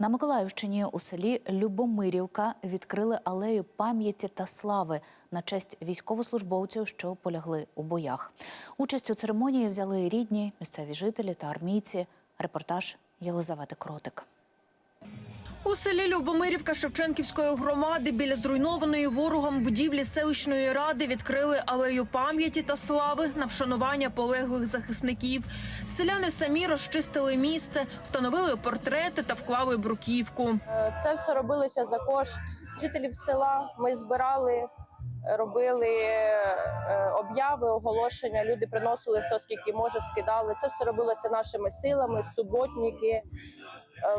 На Миколаївщині у селі Любомирівка відкрили алею пам'яті та слави на честь військовослужбовців, що полягли у боях. Участь у церемонії взяли рідні, місцеві жителі та армійці. Репортаж Єлизавети Кротик. У селі Любомирівка Шевченківської громади біля зруйнованої ворогом будівлі селищної ради відкрили алею пам'яті та слави на вшанування полеглих захисників. Селяни самі розчистили місце, встановили портрети та вклали бруківку. Це все робилося за кошт жителів села. Ми збирали, робили е, обяви, оголошення. Люди приносили хто скільки може, скидали. Це все робилося нашими силами, суботники,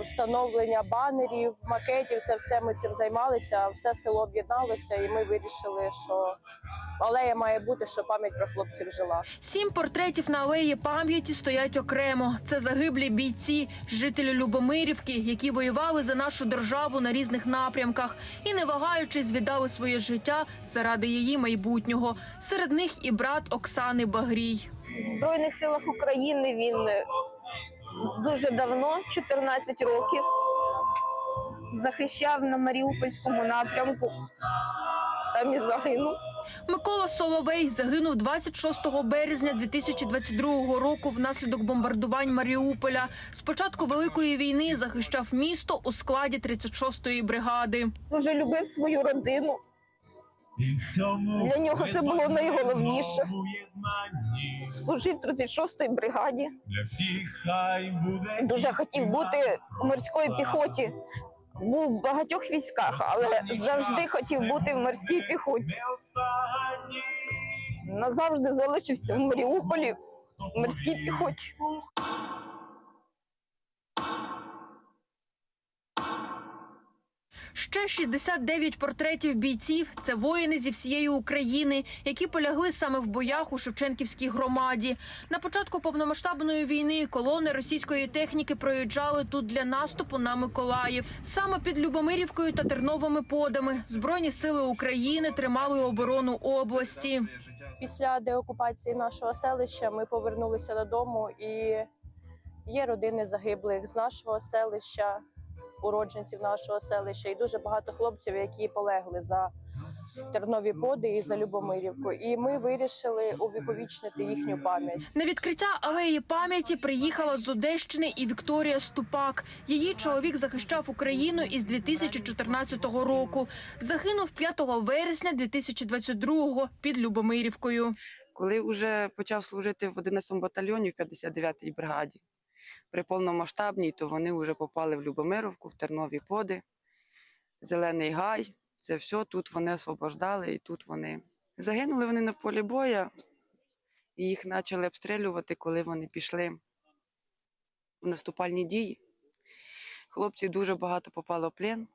встановлення банерів, макетів. Це все ми цим займалися. Все село об'єдналося, і ми вирішили, що алея має бути, щоб пам'ять про хлопців жила. Сім портретів на алеї пам'яті стоять окремо. Це загиблі бійці, жителі Любомирівки, які воювали за нашу державу на різних напрямках і, не вагаючись, віддали своє життя заради її майбутнього. Серед них і брат Оксани Багрій. В Збройних силах України він е, дуже давно, 14 років, захищав на Маріупольському напрямку. Там і загинув. Микола Соловей загинув 26 березня 2022 року внаслідок бомбардувань Маріуполя. З початку великої війни захищав місто у складі 36-ї бригади. Дуже любив свою родину. Для нього це було найголовніше. Служив в 36-й бригаді. Дуже хотів бути у морській піхоті. Був в багатьох військах, але завжди хотів бути в морській піхоті. Назавжди залишився в Маріуполі в морській піхоті. Ще 69 портретів бійців це воїни зі всієї України, які полягли саме в боях у Шевченківській громаді. На початку повномасштабної війни колони російської техніки проїжджали тут для наступу на Миколаїв. Саме під Любомирівкою та Терновими подами збройні сили України тримали оборону області. Після деокупації нашого селища ми повернулися додому, і є родини загиблих з нашого селища, уродженців нашого селища, і дуже багато хлопців, які полегли за Тернові поди і за Любомирівку. І ми вирішили увіковічнити їхню пам'ять. На відкриття алеї пам'яті приїхала з Одещини і Вікторія Ступак. Її чоловік захищав Україну із 2014 року. Загинув 5 вересня 2022 під Любомирівкою. коли вже почав служити в 11 батальйоні в 59-й бригаді. При повномасштабній, то вони вже попали в Любомировку, в Тернові поди, Зелений Гай. Це все тут вони освобождали, і тут вони загинули вони на полі боя, і їх почали обстрілювати, коли вони пішли в наступальні дії. Хлопців дуже багато попало в плен,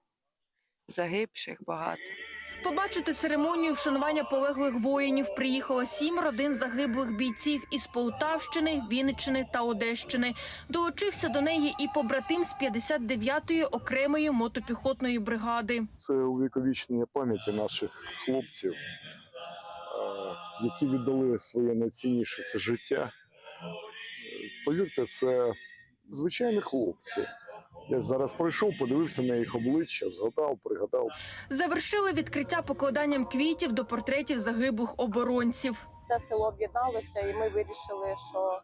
загибших багато. Побачити церемонію вшанування полеглих воїнів приїхало сім родин загиблих бійців із Полтавщини, Вінниччини та Одещини. Долучився до неї і побратим з 59-ї окремої мотопіхотної бригади. це увіковічення пам'яті наших хлопців, е, які віддали своє найцінніше життя. Е, Повірте, це звичайні хлопці. Я зараз пройшов, подивився на їх обличчя, згадав, пригадав. Завершили відкриття покладанням квітів до портретів загиблих оборонців. Це село об'єдналося, і ми вирішили, що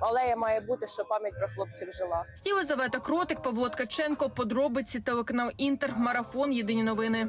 алея має бути, що пам'ять про хлопців жила. Єлизавета Кротик, Павло Ткаченко, подробиці телеканал Інтер, марафон. Єдині новини.